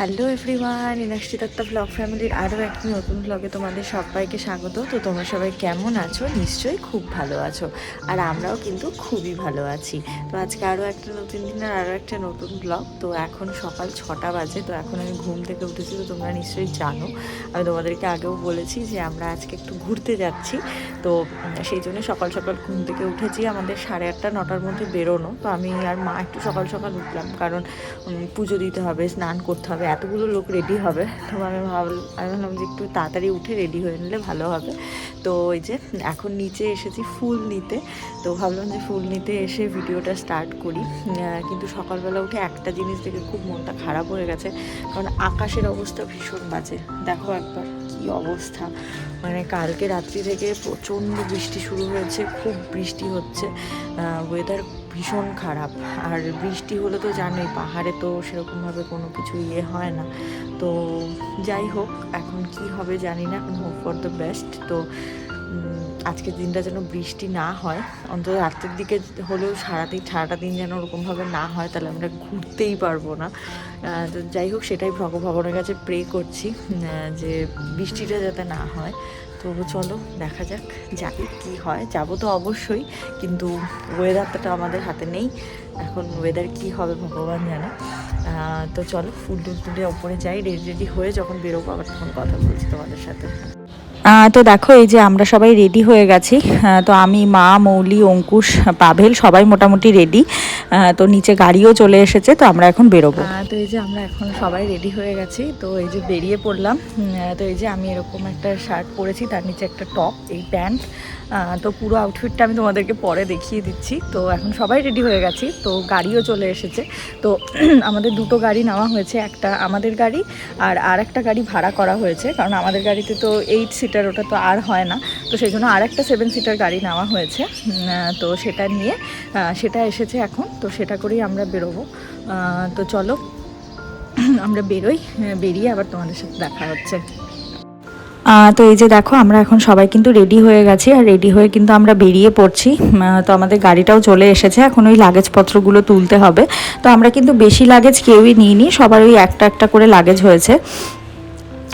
Hello everyone Inakshi Datta blog ফ্যামিলির আরও একটি নতুন ব্লগে তোমাদের সবাইকে স্বাগত। তো তোমরা সবাই কেমন আছো? নিশ্চয়ই খুব ভালো আছো। আর আমরাও কিন্তু খুবই ভালো আছি। তো আজকে আরও একটা নতুন দিনের আরও একটা নতুন ব্লগ তো এখন সকাল ছটা বাজে, তো এখন আমি ঘুম থেকে উঠেছি, তো তোমরা নিশ্চয়ই জানো। আমি তোমাদেরকে আগেও বলেছি যে আমরা আজকে একটু ঘুরতে যাচ্ছি। তো সেই জন্য সকাল সকাল ঘুম থেকে উঠেছি, আমাদের সাড়ে আটটা, নটার মধ্যে বেরোনো। তো আমি আর মা একটু সকাল সকাল উঠলাম, কারণ পুজো দিতে হবে, স্নান করতে হবে। এতগুলো লোক রেডি হবে। তো আমি ভাবলাম আমি ভাবলাম যে একটু তাড়াতাড়ি উঠে রেডি হয়ে নিলে ভালো হবে। তো ওই যে এখন নিচে এসেছি ফুল নিতে। তো ভাবলাম যে ফুল নিতে এসে ভিডিওটা স্টার্ট করি। কিন্তু সকালবেলা উঠে একটা জিনিস দেখে খুব মনটা খারাপ হয়ে গেছে। কারণ আকাশের অবস্থা ভীষণ বাজে। দেখো একবার কি অবস্থা। মানে কালকে রাত্রি থেকে প্রচণ্ড বৃষ্টি শুরু হয়েছে, খুব বৃষ্টি হচ্ছে। ওয়েদার ভীষণ খারাপ। আর বৃষ্টি হলে তো জানোই, পাহাড়ে তো সেরকমভাবে কোনো কিছু ইয়ে হয় না। তো যাই হোক, এখন কি হবে জানি না, এখন হোপ ফর দ্য বেস্ট তো আজকের দিনটা যেন বৃষ্টি না হয়। অন্তত রাত্রের দিকে হলেও সারাদিন, সারাটা দিন যেন ওরকমভাবে না হয়, তাহলে আমরা ঘুরতেই পারব না। তো যাই হোক, সেটাই ভগ- ভগবানের কাছে প্রে করছি যে বৃষ্টিটা যাতে না হয়। তো চলো, দেখা যাক যাই, কি হয়। যাব তো অবশ্যই, কিন্তু ওয়েদারটা তো আমাদের হাতে নেই। এখন ওয়েদার কি হবে ভগবান জানে। তো চলো, ফুল টুল তুলে ওপরে যাই রেডি রেডি হয়ে যখন বেরোবো, আবার তখন কথা বলছি তোমাদের সাথে। তো দেখো, এই যে আমরা সবাই রেডি হয়ে গেছি। তো আমি, মা, মৌলি, অঙ্কুশ, পাভেল সবাই মোটামুটি রেডি তো নিচে গাড়িও চলে এসেছে, তো আমরা এখন বেরোবো। তো এই যে আমরা এখন সবাই রেডি হয়ে গেছি। তো এই যে বেরিয়ে পড়লাম। তো এই যে আমি এরকম একটা শার্ট পরেছি, তার নিচে একটা টপ এই প্যান্ট তো পুরো আউটফিটটা আমি তোমাদেরকে পরে দেখিয়ে দিচ্ছি। তো এখন সবাই রেডি হয়ে গেছি, তো গাড়িও চলে এসেছে। তো আমাদের দুটো গাড়ি নেওয়া হয়েছে, একটা আমাদের গাড়ি আর আর একটা গাড়ি ভাড়া করা হয়েছে, কারণ আমাদের গাড়িতে তো এইট সিটার ওটা তো আর হয় না। তো সেই জন্য আর একটা সেভেন সিটার গাড়ি নেওয়া হয়েছে। তো সেটা নিয়ে সেটা এসেছে এখন, তো সেটা করেই আমরা বেরোবো। তো চলো, আমরা বেরোই বেরিয়ে আবার তোমাদের সাথে দেখা হচ্ছে। তো এই যে দেখো, আমরা এখন সবাই কিন্তু রেডি হয়ে গেছি আর রেডি হয়ে কিন্তু আমরা বেরিয়ে পড়ছি। তো আমাদের গাড়িটাও চলে এসেছে, এখন ওই লাগেজপত্রগুলো তুলতে হবে। তো আমরা কিন্তু বেশি লাগেজ কেউই নিইনি, সবার ওই একটা একটা করে লাগেজ হয়েছে।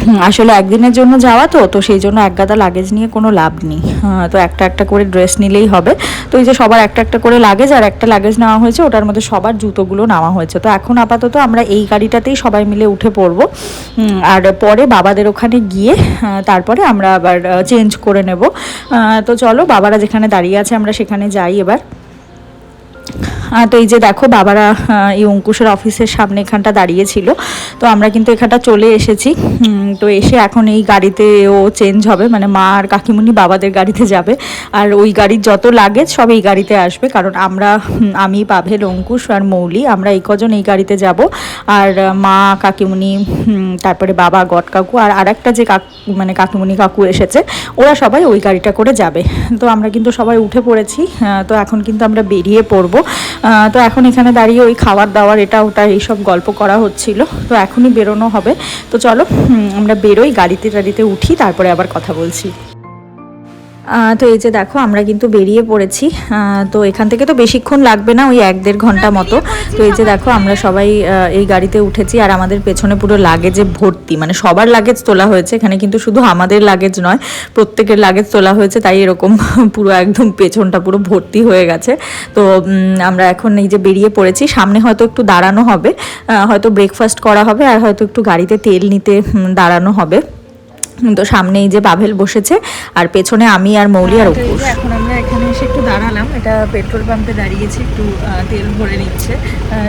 আসলে একদিনের জন্য যাওয়া তো তো সেই জন্য এক গাদা লাগেজ নিয়ে কোনো লাভ নেই। হ্যাঁ, তো একটা একটা করে ড্রেস নিলেই হবে। তো এই যে সবার একটা একটা করে লাগেজ আর একটা লাগেজ নেওয়া হয়েছে ওটার মধ্যে সবার জুতোগুলো নেওয়া হয়েছে। তো এখন আপাতত আমরা এই গাড়িটাতেই সবাই মিলে উঠে পড়ব। আর পরে বাবাদের ওখানে গিয়ে তারপরে আমরা আবার চেঞ্জ করে নেব। তো চলো বাবারা যেখানে দাঁড়িয়ে আছে আমরা সেখানে যাই এবার। তো এই যে দেখো বাবারা এই অঙ্কুশের অফিসের সামনে এখানটা দাঁড়িয়েছিল তো আমরা কিন্তু এখানটা চলে এসেছি। তো এসে এখন এই গাড়িতে ও চেঞ্জ হবে। মানে মা আর কাকিমুনি বাবাদের গাড়িতে যাবে। আর ওই গাড়ির যত লাগেজ সব এই গাড়িতে আসবে। কারণ আমরা আমি পাভেল অঙ্কুশ আর মৌলি, আমরা এই কজন এই গাড়িতে যাব। আর মা, কাকিমুনি তারপরে বাবা গট কাকু আর আরেকটা যে কাকু মানে কাকিমুনি কাকু এসেছে, ওরা সবাই ওই গাড়িটা করে যাবে। তো আমরা কিন্তু সবাই উঠে পড়েছি। তো এখন কিন্তু আমরা বেরিয়ে পড়ব। তো এখন এখানে দাঁড়িয়ে ওই খাবার দাওয়ার এটা ওটা এইসব গল্প করা হচ্ছিল। তো এখনই বেরোনো হবে। তো চলো আমরা বেরোই, গাড়িতে টাড়িতে উঠি, তারপরে আবার কথা বলছি। তো এই যে দেখো, আমরা কিন্তু বেরিয়ে পড়েছি। তো এখান থেকে তো বেশিক্ষণ লাগবে না, ওই এক দেড় ঘণ্টা মতো। তো এই যে দেখো, আমরা সবাই এই গাড়িতে উঠেছি, আর আমাদের পেছনে পুরো লাগেজে ভর্তি। মানে সবার লাগেজ তোলা হয়েছে, এখানে কিন্তু শুধু আমাদের লাগেজ নয়, প্রত্যেকের লাগেজ তোলা হয়েছে, তাই এরকম পুরো একদম পেছনটা পুরো ভর্তি হয়ে গেছে। তো আমরা এখন এই যে বেরিয়ে পড়েছি, সামনে হয়তো একটু দাঁড়ানো হবে হয়তো ব্রেকফাস্ট করা হবে, আর হয়তো একটু গাড়িতে তেল নিতে দাঁড়ানো হবে। তো সামনে এই যে বাভেল বসেছে আর পেছনে আমি আর মৌলি আর তো এই অপুষ যে এখন আমরা এখানে এসে একটু দাঁড়ালাম এটা পেট্রোল পাম্পে দাঁড়িয়েছি একটু তেল ভরে নিচ্ছে।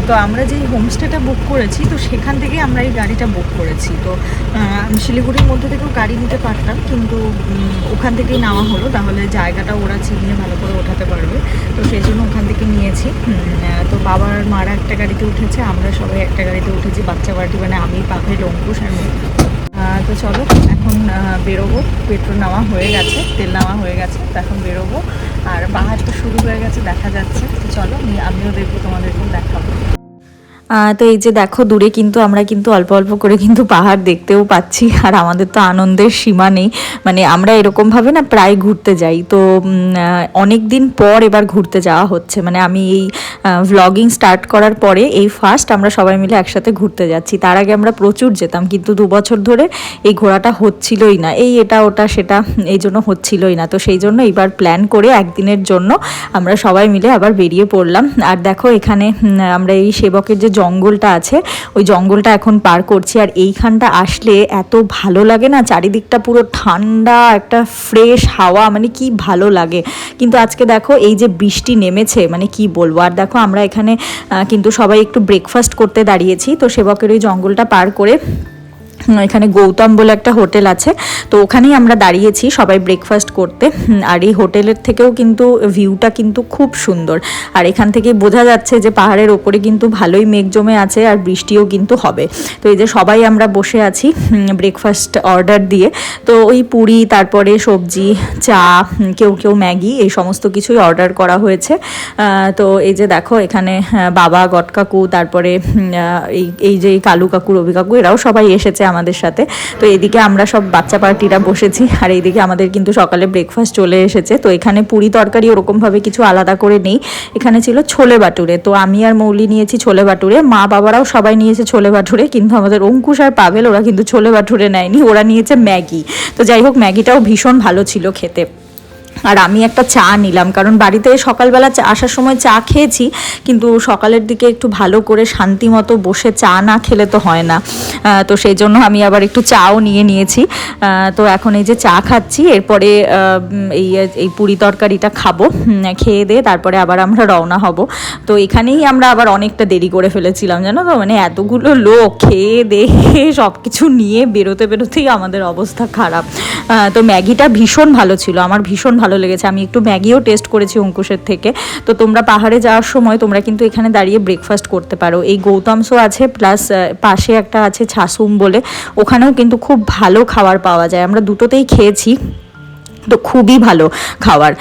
তো আমরা যেই হোমস্টেটা বুক করেছি তো সেখান থেকেই আমরা এই গাড়িটা বুক করেছি। তো আমি শিলিগুড়ির মধ্যে থেকেও গাড়ি নিতে পারতাম কিন্তু ওখান থেকেই নেওয়া হলো। তাহলে জায়গাটা ওরা চিনিয়ে ভালো করে ওঠাতে পারবে। তো সেই জন্য ওখান থেকে নিয়েছি। তো বাবার মারা একটা গাড়িতে উঠেছে আমরা সবাই একটা গাড়িতে উঠেছি বাচ্চা বাড়ি মানে আমি পাখে লঙ্কুশ আর তো চলো, এখন বেরোবো। পেট্রোল নেওয়া হয়ে গেছে, তেল নেওয়া হয়ে গেছে, তো এখন বেরোবো। আর বাহার তো শুরু হয়ে গেছে, দেখা যাচ্ছে। তো চলো, আমি- আমিও দেখব, তোমাদেরকেও দেখাবো। তো এই যে দেখো, দূরে কিন্তু আমরা কিন্তু অল্প অল্প করে কিন্তু পাহাড় দেখতেও পাচ্ছি, আর আমাদের তো আনন্দের সীমা নেই। মানে আমরা এরকমভাবে না প্রায় ঘুরতে যাই। তো অনেক দিন পর এবার ঘুরতে যাওয়া হচ্ছে। মানে আমি এই ভ্লগিং স্টার্ট করার পরে এই ফার্স্ট আমরা সবাই মিলে একসাথে ঘুরতে যাচ্ছি। তার আগে আমরা প্রচুর যেতাম, কিন্তু দু বছর ধরে এই ঘোরাটা হচ্ছিলই না। এই এটা, ওটা, সেটা, এই জন্য হচ্ছিলই না। তো সেই জন্য এবার প্ল্যান করে একদিনের জন্য আমরা সবাই মিলে আবার বেরিয়ে পড়লাম। আর দেখো এখানে আমরা এই সেবকের যে জঙ্গলটা আছে, ওই জঙ্গলটা এখন পার করছি আর এইখানটা আসলে এত ভালো লাগে না, চারিদিকটা পুরো ঠান্ডা, একটা ফ্রেশ হাওয়া মানে কি ভালো লাগে। কিন্তু আজকে দেখো এই যে বৃষ্টি নেমেছে মানে কি বলব? আর দেখো আমরা এখানে কিন্তু সবাই একটু ব্রেকফাস্ট করতে দাঁড়িয়েছি, তো সেবকের ওই জঙ্গলটা পার করে এখানে গৌতম বলে একটা হোটেল আছে। তো ওখানেই আমরা দাঁড়িয়েছি সবাই ব্রেকফাস্ট করতে। আর এই হোটেলের থেকেও কিন্তু ভিউটা কিন্তু খুব সুন্দর। আর এখান থেকে বোঝা যাচ্ছে যে পাহাড়ের ওপরে কিন্তু ভালোই মেঘ জমে আছে আর বৃষ্টিও কিন্তু হবে। তো এই যে সবাই আমরা বসে আছি ব্রেকফাস্ট অর্ডার দিয়ে। তো ওই পুরি তারপরে সবজি চা কেউ কেউ ম্যাগি এই সমস্ত কিছুই অর্ডার করা হয়েছে। তো এই যে দেখো এখানে আহ, বাবা গটকাকু তারপরে এই এই যে কালু কাকু রবি কাকু এরাও সবাই এসেছে আমাদের সাথে। তো এদিকে আমরা সব বাচ্চা পার্টিরা বসেছি, আর এইদিকে আমাদের কিন্তু সকালে ব্রেকফাস্ট চলে এসেছে। তো এখানে পুরি তরকারি ওরকমভাবে কিছু আলাদা করে নেই। এখানে ছিল ছোলে বাটুরে তো আমি আর মৌলি নিয়েছি ছোলে বাটুরে মা বাবারাও সবাই নিয়েছে ছোলে বাটুরে কিন্তু আমাদের অঙ্কুশ আর পাভেল ওরা কিন্তু ছোলে বাটুরে নেয়নি, ওরা নিয়েছে ম্যাগি। তো যাই হোক, ম্যাগিটাও ভীষণ ভালো ছিল খেতে। আর আমি একটা চা নিলাম, কারণ বাড়িতে সকালবেলা আসার সময় চা খেয়েছি, কিন্তু সকালের দিকে একটু ভালো করে শান্তি মতো বসে চা না খেলে তো হয় না। তো সেই জন্য আমি আবার একটু চাও নিয়ে নিয়েছি। তো এখন এই যে চা খাচ্ছি, এরপরে এই এই পুরি তরকারিটা খাব খেয়ে দিয়ে তারপরে আবার আমরা রওনা হব। তো এখানেই আমরা আবার অনেকটা দেরি করে ফেলেছিলাম, জানো তো? মানে এতগুলো লোক খেয়ে দেখে সব কিছু নিয়ে বেরোতে বেরোতেই আমাদের অবস্থা খারাপ। তো ম্যাগিটা ভীষণ ভালো ছিল, আমার ভীষণ ভালো লেগেছে। আমি একটু ম্যাগিও টেস্ট করেছি অঙ্কুশের থেকে। তো তোমরা পাহাড়ে যাওয়ার সময় তোমরা কিন্তু এখানে দাঁড়িয়ে ব্রেকফাস্ট করতে পারো। এই গৌতমসো আছে প্লাস পাশে একটা আছে ছাসুম বলে। ওখানেও কিন্তু খুব ভালো খাবার পাওয়া যায়। আমরা দুটোতেই খেয়েছি। তো খুবই ভালো খাওয়ার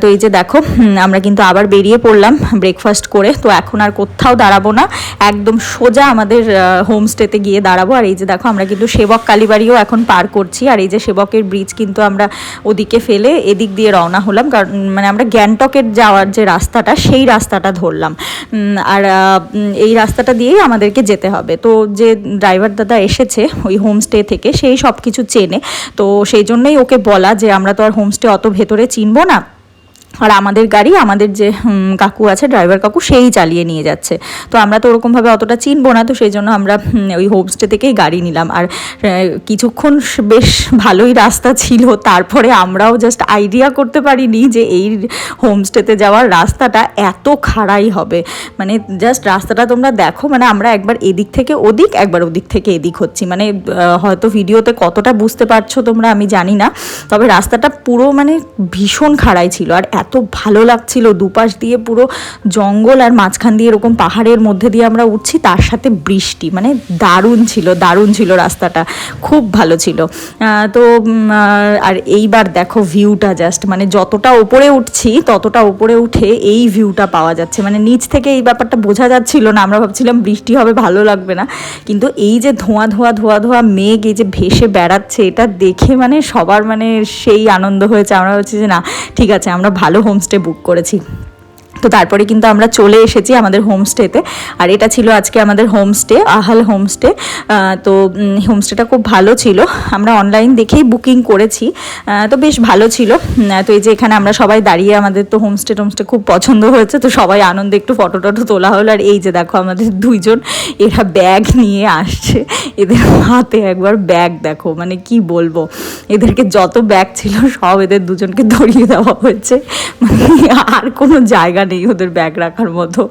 তো এই যে দেখো আমরা কিন্তু আবার বেরিয়ে পড়লাম ব্রেকফাস্ট করে। তো এখন আর কোথাও দাঁড়াবো না। একদম সোজা আমাদের হোমস্টেতে গিয়ে দাঁড়াবো। আর এই যে দেখো, আমরা কিন্তু সেবক কালীবাড়িও এখন পার করছি। আর এই যে সেবকের ব্রিজ কিন্তু আমরা ওদিকে ফেলে এদিক দিয়ে রওনা হলাম। কারণ মানে আমরা গ্যাংটকের যাওয়ার যে রাস্তাটা, সেই রাস্তাটা ধরলাম। আর এই রাস্তাটা দিয়েই আমাদেরকে যেতে হবে। তো যে ড্রাইভার দাদা এসেছে ওই হোমস্টে থেকে, সেই সব কিছু চেনে। তো সেই জন্যই ওকে বলা যে আমরা তো আর হোমস্টে অত ভেতরে চিনবো না। আর আমাদের গাড়ি, আমাদের যে কাকু আছে ড্রাইভার কাকু, সেই চালিয়ে নিয়ে যাচ্ছে। তো আমরা তো ওরকমভাবে অতটা চিনবো না, তো সেই জন্য আমরা ওই হোমস্টে থেকেই গাড়ি নিলাম। আর কিছুক্ষণ বেশ ভালোই রাস্তা ছিল, তারপরে আমরাও জাস্ট আইডিয়া করতে পারিনি যে এই হোমস্টেতে যাওয়ার রাস্তাটা এত খাড়াই হবে। মানে জাস্ট রাস্তাটা তোমরা দেখো মানে আমরা একবার এদিক থেকে ওদিক, একবার ওদিক থেকে এদিক হচ্ছি। মানে হয়তো ভিডিওতে কতটা বুঝতে পারছ তোমরা আমি জানি না, তবে রাস্তাটা পুরো মানে ভীষণ খাড়াই ছিল। আর এত ভালো লাগছিল। দুপাশ দিয়ে পুরো জঙ্গল আর মাঝখান দিয়ে এরকম পাহাড়ের মধ্যে দিয়ে আমরা উঠছি, তার সাথে বৃষ্টি মানে দারুণ ছিল দারুণ ছিল রাস্তাটা। খুব ভালো ছিল। তো আর- এইবার দেখো ভিউটা জাস্ট মানে যতটা ওপরে উঠছি, ততটা ওপরে উঠে এই ভিউটা পাওয়া যাচ্ছে। মানে নিচ থেকে এই ব্যাপারটা বোঝা যাচ্ছিল না, আমরা ভাবছিলাম বৃষ্টি হবে, ভালো লাগবে না। কিন্তু এই যে ধোঁয়া ধোঁয়া ধোঁয়া ধোঁয়া, মেঘ, এই যে ভেসে বেড়াচ্ছে, এটা দেখে মানে সবার মানে সেই আনন্দ হয়েছে। আমরা ভাবছি যে না, ঠিক আছে, আমরা ভালো হোমস্টে বুক করেছি। তো তারপরে কিন্তু আমরা চলে এসেছি আমাদের হোমস্টেতে। আর এটা ছিল আজকে আমাদের হোমস্টে, আহাল হোমস্টে। তো হোমস্টেটা খুব ভালো ছিল। আমরা অনলাইন দেখেই বুকিং করেছি। তো বেশ ভালো ছিল। তো এই যে এখানে আমরা সবাই দাঁড়িয়ে, আমাদের তো হোমস্টে টোমস্টে খুব পছন্দ হয়েছে। তো সবাই আনন্দে একটু ফটো টটো তোলা হলো। আর এই যে দেখো আমাদের দুইজন, এরা ব্যাগ নিয়ে আসছে। এদের হাতে একবার ব্যাগ দেখো মানে কি বলব? এদেরকে যত ব্যাগ ছিল, সব এদের দুজনকে ধরিয়ে দেওয়া হয়েছে। মানে আর কোনো জায়গা নেই ওদের ব্যাগ রাখার মতো।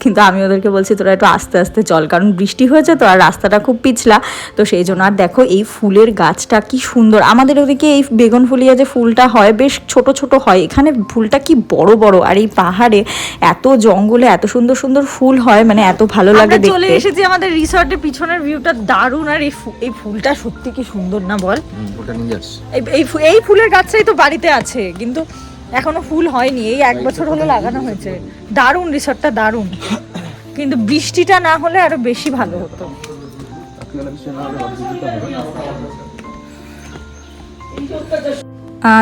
কিন্তু আমি ওদেরকে বলছি তোরা একটু আস্তে আস্তে চল কারণ বৃষ্টি হয়েছে তো আর রাস্তাটা খুব পিছলা। তো সেই জন্য আর দেখো এই ফুলের গাছটা কি সুন্দর। আমাদের ওদিকে এই বেগুন ফুলিয়া যে ফুলটা হয় বেশ ছোট ছোট হয়। এখানে ফুলটা কি বড় বড়। আর এই পাহাড়ে এত জঙ্গলে এত সুন্দর সুন্দর ফুল হয় মানে এত ভালো লাগে চলে এসেছি আমাদের রিসর্টের পিছনের ভিউটা দারুণ। আর এই এই ফুলটা সত্যি কি সুন্দর না বল? ওটা নিয়ে যাস। এই এই ফু- এই ফুলের গাছটাই তো বাড়িতে আছে। কিন্তু এখনও ফুল হয়নি এই এক বছর হলো লাগানো হয়েছে। দারুণ রিসর্টটা দারুণ। কিন্তু বৃষ্টিটা না হলে আরও বেশি ভালো হতো। আহ,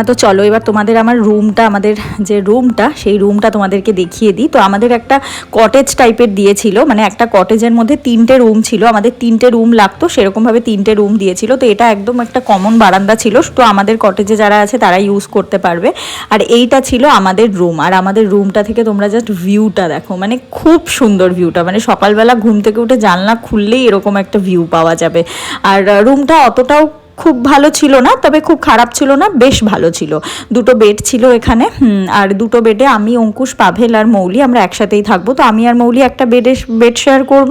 তো চলো, এবার তোমাদের আমার রুমটা, আমাদের যে রুমটা, সেই রুমটা তোমাদেরকে দেখিয়ে দিই। তো আমাদের একটা কটেজ টাইপের দিয়েছিল মানে একটা কটেজের মধ্যে তিনটে রুম ছিল। আমাদের তিনটে রুম লাগতো, সেরকমভাবে তিনটে রুম দিয়েছিল। তো এটা একদম একটা কমন বারান্দা ছিল। তো আমাদের কটেজে যারা আছে, তারা ইউজ করতে পারবে। আর এইটা ছিল আমাদের রুম আর আমাদের রুমটা থেকে তোমরা জাস্ট ভিউটা দেখো। মানে খুব সুন্দর ভিউটা মানে সকালবেলা ঘুম থেকে উঠে জানলা খুললেই এরকম একটা ভিউ পাওয়া যাবে। আর রুমটা অতটাও খুব ভালো ছিল না, তবে খুব খারাপ ছিল না, বেশ ভালো ছিল। দুটো বেড ছিল এখানে আর দুটো বেডে আমি, অঙ্কুশ, পাভেল আর মৌলি আমরা একসাথেই থাকব। তো আমি আর মৌলি একটা বেডে বেড শেয়ার করব,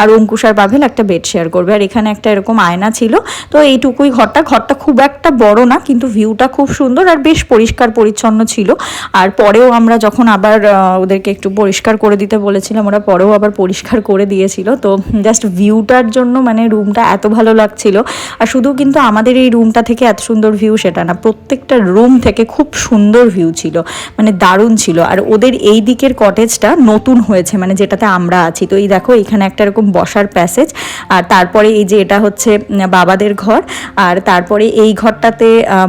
আর অঙ্কুশ আর পাভেল একটা বেড শেয়ার করবে। আর এখানে একটা এরকম আয়না ছিল। তো এইটুকুই ঘরটা। ঘরটা খুব একটা বড় না, কিন্তু ভিউটা খুব সুন্দর আর বেশ পরিষ্কার পরিচ্ছন্ন ছিল। আর পরেও আমরা যখন আবার ওদেরকে একটু পরিষ্কার করে দিতে বলেছিলাম, ওরা পরেও আবার পরিষ্কার করে দিয়েছিল। তো জাস্ট ভিউটার জন্য মানে রুমটা এত ভালো লাগছিল। আর শুধু কিন্তু আমাদের এই রুমটা থেকে এত সুন্দর ভিউ সেটা না। প্রত্যেকটা রুম থেকে খুব সুন্দর ভিউ ছিল মানে দারুণ ছিল। আর ওদের এই দিকের কটেজটা নতুন হয়েছে মানে যেটাতে আমরা আছি। তো এই দেখো এখানে একটা এরকম বসার প্যাসেজ আর তারপরে এই যে এটা হচ্ছে বাবাদের ঘর আর তারপরে এই ঘরটাতে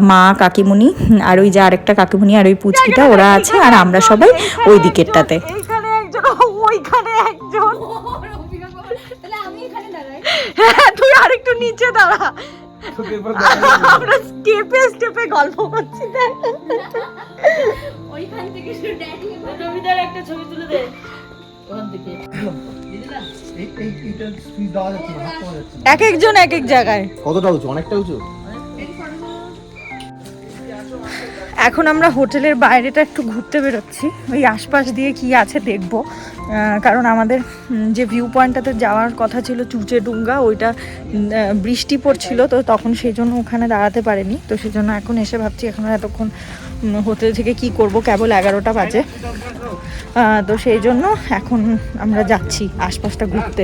মা কাকিমুনি আর ওই যে আরেকটা কাকিমুনি আর ওই পুচকিটা ওরা আছে আর আমরা সবাই ওই দিকেরটাতে। ওইখানে একজন। তাহলে আমি এখানে দাঁড়াই। হ্যাঁ তুই আরেকটু নিচে দাঁড়া। আমরা স্টেপে স্টেপে গল্প করছি দেখ। ওইখান থেকে শুরু ড্যাডি রবিদার একটা ছবি তুলে দে। এক একজন এক এক জায়গায়। কতটা উঁচু? অনেকটা উঁচু? এখন আমরা হোটেলের বাইরেটা একটু ঘুরতে বেরোচ্ছি। ওই আশপাশ দিয়ে কি আছে দেখব। কারণ আমাদের যে ভিউ পয়েন্টটাতে যাওয়ার কথা ছিল চুচে ডুঙ্গা ওইটা বৃষ্টি পড়ছিল, তো তখন সেই জন্য ওখানে দাঁড়াতে পারেনি। তো সেই জন্য এখন এসে ভাবছি এখন এতক্ষণ হোটেল থেকে কি করব? কেবল এগারোটা বাজে। তো সেই জন্য এখন আমরা যাচ্ছি আশপাশটা ঘুরতে।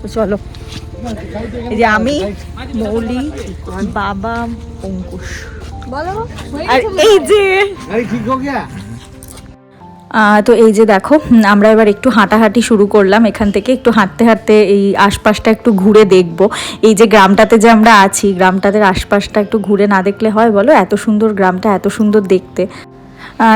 তো চলো। এই যে আমি, মৌলি, বাবা অঙ্কুশ আর এই যে তো এই যে দেখো আমরা এবার একটু হাঁটাহাঁটি শুরু করলাম এখান থেকে একটু হাঁটতে হাঁটতে এই আশপাশটা একটু ঘুরে দেখব। এই যে গ্রামটাতে যে আমরা আছি গ্রামটাদের আশপাশটা একটু ঘুরে না দেখলে হয় বলো এত সুন্দর গ্রামটা এত সুন্দর দেখতে।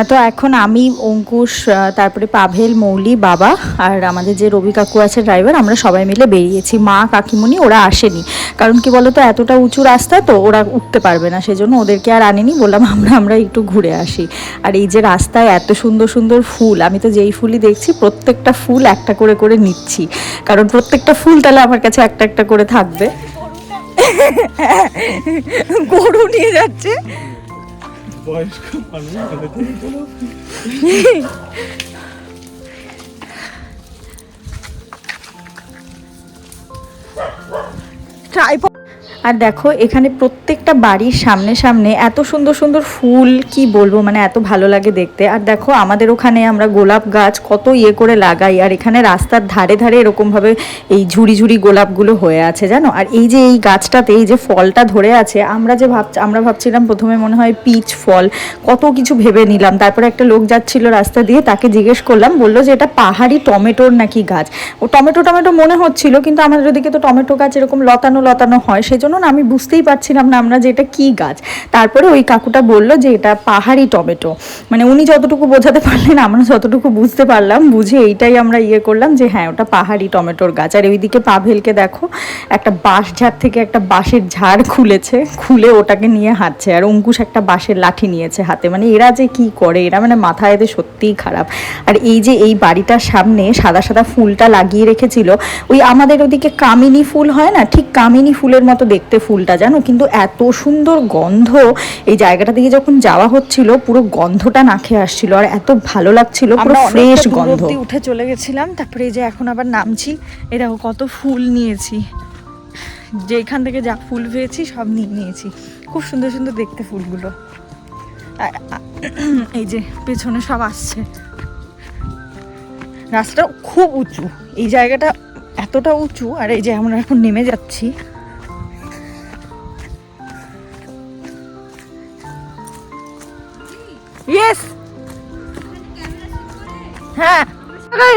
তো এখন আমি, অঙ্কুশ তারপরে পাভেল, মৌলি, বাবা আর আমাদের যে রবি কাকু আছে ড্রাইভার আমরা সবাই মিলে বেরিয়েছি। মা, কাকিমণি, ওরা আসেনি। কারণ কি বলতো, এতটা উঁচু রাস্তা তো ওরা উঠতে পারবে না, সেজন্য ওদেরকে আর আনিনি। বললাম, আমরা আমরা একটু ঘুরে আসি। আর এই যে রাস্তায় এত সুন্দর সুন্দর ফুল, আমি তো যেই ফুলই দেখছি, প্রত্যেকটা ফুল একটা করে করে নিচ্ছি। কারণ প্রত্যেকটা ফুল তাহলে আমার কাছে একটা একটা করে থাকবে। গরু নিয়ে যাচ্ছে। বয়স্ক মানুষ ট্রাইপড আর দেখো, এখানে প্রত্যেকটা বাড়ির সামনে সামনে এত সুন্দর সুন্দর ফুল, কি বলব মানে এত ভালো লাগে দেখতে। আর দেখো, আমাদের ওখানে আমরা গোলাপ গাছ কত ইয়ে করে লাগাই, আর এখানে রাস্তার ধারে ধারে এরকমভাবে এই ঝুড়ি ঝুড়ি গোলাপগুলো হয়ে আছে, জানো? আর এই যে এই গাছটাতে এই যে ফলটা ধরে আছে, আমরা যে ভাব আমরা ভাবছিলাম প্রথমে মনে হয় পিচ ফল, কত কিছু ভেবে নিলাম। তারপরে একটা লোক যাচ্ছিল রাস্তা দিয়ে, তাকে জিজ্ঞেস করলাম, বলল যে এটা পাহাড়ি টমেটোর নাকি গাছ? ও টমেটো টমেটো মনে হচ্ছিল, কিন্তু আমাদের ওদিকে তো টমেটো গাছ এরকম লতানো লতানো হয়, সেজন্য না আমি বুঝতেই পারছিলাম না আমরা যে এটা কি গাছ। তারপরে ওই কাকুটা বলল যে এটা পাহাড়ি টমেটো। মানে উনি যতটুকু বোঝাতে পারলেন, আমরা যতটুকু বুঝতে পারলাম, বুঝে এইটাই আমরা ইয়ে করলাম যে হ্যাঁ ওটা পাহাড়ি টমেটোর গাছ। আর ওইদিকে পাভেলকে দেখো, একটা বাঁশ ঝাড় থেকে একটা বাঁশের ঝাড় খুলেছে, খুলে ওটাকে নিয়ে হাঁটছে। আর অঙ্কুশ একটা বাঁশের লাঠি নিয়েছে হাতে। মানে এরা যে কি করে? এরা মানে মাথা এদের সত্যিই খারাপ। আর এই যে এই বাড়িটার সামনে সাদা সাদা ফুলটা লাগিয়ে রেখেছিল, ওই আমাদের ওদিকে কামিনী ফুল হয় না? ঠিক কামিনী ফুলের মতো দেখতে ফুলটা জানো? কিন্তু এত সুন্দর গন্ধ। এই জায়গাটা থেকে যখন যাওয়া হচ্ছিল পুরো গন্ধটা নাকে আসছিল আর এত ভালো লাগছিল পুরো ফ্রেশ গন্ধ। উঠে চলে গেছিলাম তারপরে এই যে এখন আবার নামছি। এই দেখো কত ফুল নিয়েছি। যেখান থেকে যা ফুল পেয়েছি সব নিয়ে নিয়েছি। খুব সুন্দর সুন্দর দেখতে ফুলগুলো। এই যে পেছনে সব আসছে। রাস্তাটা খুব উঁচু। এই জায়গাটা এতটা উঁচু আর এই যে আমরা এখন নেমে যাচ্ছি।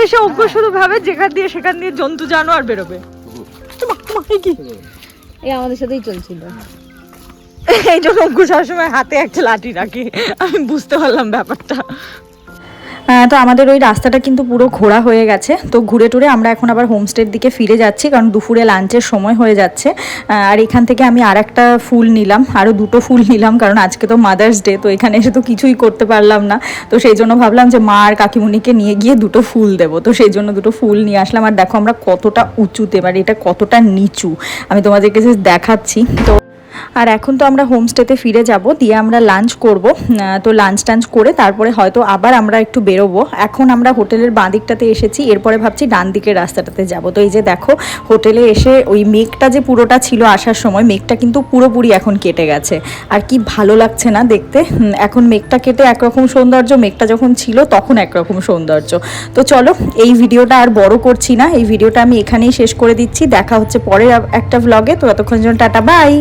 এসে অজ্ঞ শুধু ভাবে যেখান দিয়ে সেখান দিয়ে জন্তু জানোয়ার বেরোবে। এই আমাদের সাথেই চলছিল। এই জন্য অজ্ঞ সবসময় হাতে একটা লাঠি রাখি। আমি বুঝতে পারলাম ব্যাপারটা। তো আমাদের ওই রাস্তাটা কিন্তু পুরো ঘোরা হয়ে গেছে। তো ঘুরে টুরে আমরা এখন আবার হোমস্টের দিকে ফিরে যাচ্ছি, কারণ দুপুরে লাঞ্চের সময় হয়ে যাচ্ছে। আর এখান থেকে আমি আর একটা ফুল নিলাম, আরও দুটো ফুল নিলাম, কারণ আজকে তো মাদার্স ডে তো এখানে এসে তো কিছুই করতে পারলাম না। তো সেই জন্য ভাবলাম যে মা আর কাকিমুনিকে নিয়ে গিয়ে দুটো ফুল দেবো। তো সেই জন্য দুটো ফুল নিয়ে আসলাম। আর দেখো আমরা কতটা উঁচুতে মানে এটা কতটা নিচু, আমি তোমাদেরকে দেখাচ্ছি। তো আর এখন তো আমরা হোমস্টেতে ফিরে যাব, দিয়ে আমরা লাঞ্চ করব। তো লাঞ্চ টাঞ্চ করে তারপরে হয়তো আবার আমরা একটু বেরোবো। এখন আমরা হোটেলের বাঁ দিকটাতে এসেছি, এরপরে ভাবছি ডান দিকের রাস্তাটাতে যাব। তো এই যে দেখো, হোটেলে এসে ওই মেঘটা যে পুরোটা ছিল আসার সময়, মেঘটা কিন্তু পুরোপুরি এখন কেটে গেছে। আর কি ভালো লাগছে না দেখতে? এখন মেঘটা কেটে একরকম সৌন্দর্য, মেঘটা যখন ছিল তখন একরকম সৌন্দর্য। তো চলো, এই ভিডিওটা আর বড় করছি না। এই ভিডিওটা আমি এখানেই শেষ করে দিচ্ছি। দেখা হচ্ছে পরের একটা ভ্লগে তো ততক্ষণ জন্য টাটা বাই